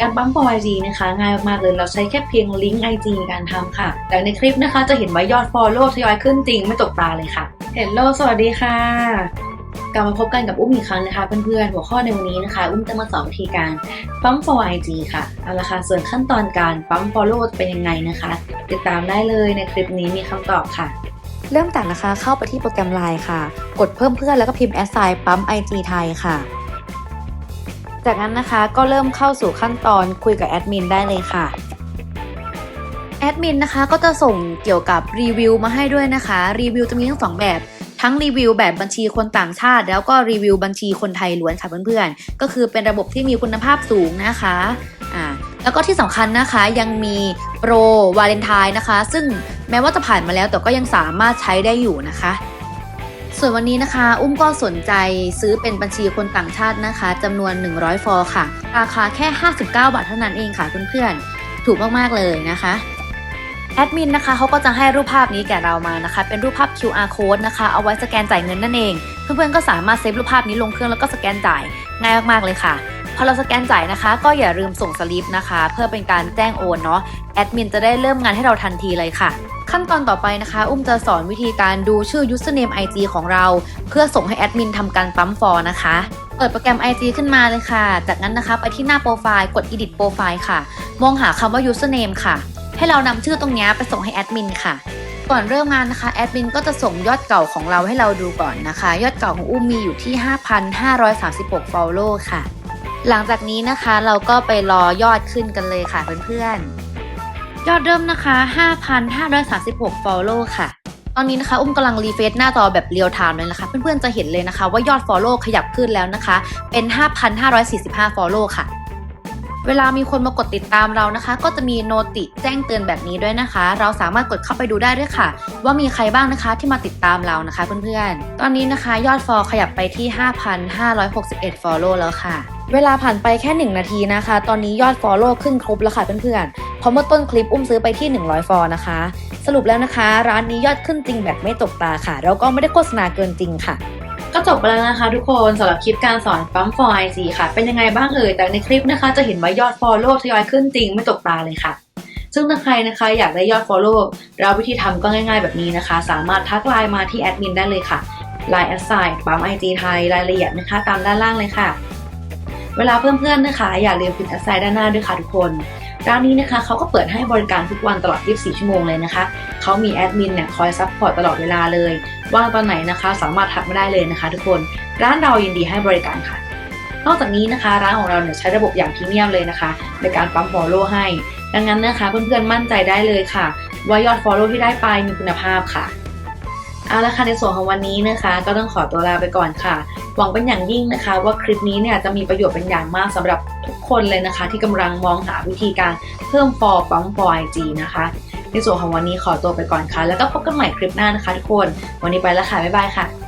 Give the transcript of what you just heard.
การปั๊ม for IG นะคะ ง่ายมากเลยเราใช้แค่เพียงลิงก์ IG ในการทำค่ะ แต่ในคลิปนะคะจะเห็นว่ายอด follow ทยอยขึ้นจริงไม่ตกตาเลยค่ะ Hello สวัสดีค่ะกลับมาพบกันกับอุ้มอีกครั้งนะคะเพื่อนๆ หัวข้อในวันนี้นะคะ อุ้มจะมาสอนวิธีการปั๊ม for IG ค่ะเอาละค่ะส่วนขั้นตอนการปั๊ม follow เป็นยังไงนะคะ ติดตามได้เลยในคลิปนี้มีคำตอบค่ะ เริ่มจากนะคะเข้าไปที่โปรแกรม Line ค่ะ กดเพิ่มเพื่อนแล้วก็พิมพ์ s i ปั๊ม IG ไทยค่ะ จากนั้นนะคะก็เริ่มเข้าสู่ขั้นตอนคุยกับแอดมินได้เลยค่ะแอดมินนะคะก็จะส่งเกี่ยวกับรีวิวมาให้ด้วยนะคะรีวิวจะมีทั้งสองแบบทั้งรีวิวแบบบัญชีคนต่างชาติ แล้วก็รีวิวบัญชีคนไทยล้วนค่ะเพื่อนๆ ก็คือเป็นระบบที่มีคุณภาพสูงนะคะอ่าแล้วก็ที่สำคัญนะคะยังมีโปรวาเลนไทน์นะคะ ซึ่งแม้ว่าจะผ่านมาแล้วแต่ก็ยังสามารถใช้ได้อยู่นะคะ ส่วนวันนี้นะคะ อุ้มก็สนใจซื้อเป็นบัญชีคนต่างชาตินะคะจำนวน 100 ฟอค่ะ ราคาแค่ 59 บาทเท่านั้นเองค่ะเพื่อนๆ ถูกมากๆเลยนะคะแอดมินนะคะเขาก็จะให้รูปภาพนี้แก่เรามานะคะ เป็นรูปภาพ QR code นะคะ เอาไว้สแกนจ่ายเงินนั่นเอง เพื่อนๆก็สามารถเซฟรูปภาพนี้ลงเครื่องแล้วก็สแกนจ่ายง่ายมากๆเลยค่ะพอเราสแกนจ่ายนะคะ ก็อย่าลืมส่งสลิปนะคะ เพื่อเป็นการแจ้งโอนเนาะแอดมินจะได้เริ่มงานให้เราทันทีเลยค่ะ ขั้นตอนต่อไปนะคะ อุ้มจะสอนวิธีการดูชื่อ username IG ของเรา เพื่อส่งให้แอดมินทำการปั๊มฟอร์นะคะ เปิดโปรแกรม IG ขึ้นมาเลยค่ะ จากนั้นนะคะไปที่หน้าโปรไฟล์กด edit โปรไฟล์ค่ะ มองหาคำว่า username ค่ะ ให้เรานำชื่อตรงนี้ไปส่งให้แอดมินค่ะก่อนเริ่มงานนะคะแอดมินก็จะส่งยอดเก่าของเราให้เราดูก่อนนะคะ ยอดเก่าของอุ้มมีอยู่ที่ 5,536 follow ค่ะ หลังจากนี้นะคะเราก็ไปรอยอดขึ้นกันเลยค่ะเพื่อนๆ ยอดเริ่มนะคะ 5,536 follow ค่ะ ตอนนี้นะคะ อุ้มกำลังรีเฟซหน้าจอแบบเรียลไทม์เลยนะคะ เพื่อนๆจะเห็นเลยนะคะ ว่ายอด follow ขยับขึ้นแล้วนะคะ เป็น 5,545 follow ค่ะ เวลามีคนมากดติดตามเรานะคะ ก็จะมีโนติแจ้งเตือนแบบนี้ด้วยนะคะ เราสามารถกดเข้าไปดูได้ด้วยค่ะ ว่ามีใครบ้างนะคะที่มาติดตามเรานะคะ เพื่อนๆ ตอนนี้นะคะยอดฟอลขยับไปที่ 5,561 follow แล้วค่ะ เวลาผ่านไปแค่ 1 นาทีนะคะ ตอนนี้ยอด follow ขึ้นครบแล้วค่ะเพื่อนๆ เพราะเมื่อต้นคลิปอุ้มซื้อไปที่ 100 ฟอนะคะ สรุปแล้วนะคะ ร้านนี้ยอดขึ้นจริงแบบไม่ตกตาค่ะ แล้วก็ไม่ได้โฆษณาเกินจริงค่ะ ก็จบไปแล้วนะคะ ทุกคนสำหรับคลิปการสอนปั๊ม for IG ค่ะ เป็นยังไงบ้างเอ่ยแต่ในคลิปนะคะ จะเห็นว่ายอด follow ทยอยขึ้นจริงไม่ตกตาเลยค่ะซึ่งถ้าใครนะคะอยากได้ยอด follow แล้ววิธีทำก็ง่ายๆแบบนี้นะคะ สามารถทักไลน์มาที่แอดมินได้เลยค่ะ Line แอดไซน์ปั๊ม IG ไทยรายละเอียดนะคะ ตามด้านล่างเลยค่ะ เวลาเพื่อนๆนะคะ อย่าลืมพิมพ์แอดไซน์ด้านหน้าด้วยค่ะทุกคน ร้านนี้นะคะเขาก็เปิดให้บริการทุกวันตลอด 24 ชั่วโมงเลยนะคะเขามีแอดมินเนี่ยคอยซัพพอร์ตตลอดเวลาเลย ว่างตอนไหนนะคะสามารถทักมาได้เลยนะคะ ทุกคนร้านเรายินดีให้บริการค่ะ นอกจากนี้นะคะ ร้านของเราเนี่ยใช้ระบบอย่างพรีเมียมเลยนะคะ ในการปั๊ม follow ให้ ดังนั้นนะคะเพื่อนๆมั่นใจได้เลยค่ะ ว่ายอด follow ที่ได้ไปมีคุณภาพค่ะ เอาละค่ะในส่วนของวันนี้นะคะ ก็ต้องขอตัวลาไปก่อนค่ะ หวังเป็นอย่างยิ่งนะคะ ว่าคลิปนี้เนี่ยจะมีประโยชน์เป็นอย่างมากสำหรับทุกคนเลยนะคะ ที่กำลังมองหาวิธีการเพิ่มฟอร์ปั๊ม for IG นะคะ ในส่วนของวันนี้ขอตัวไปก่อนค่ะ แล้วก็พบกันใหม่คลิปหน้านะคะ ทุกคน วันนี้ไปแล้วค่ะบ๊ายบายค่ะ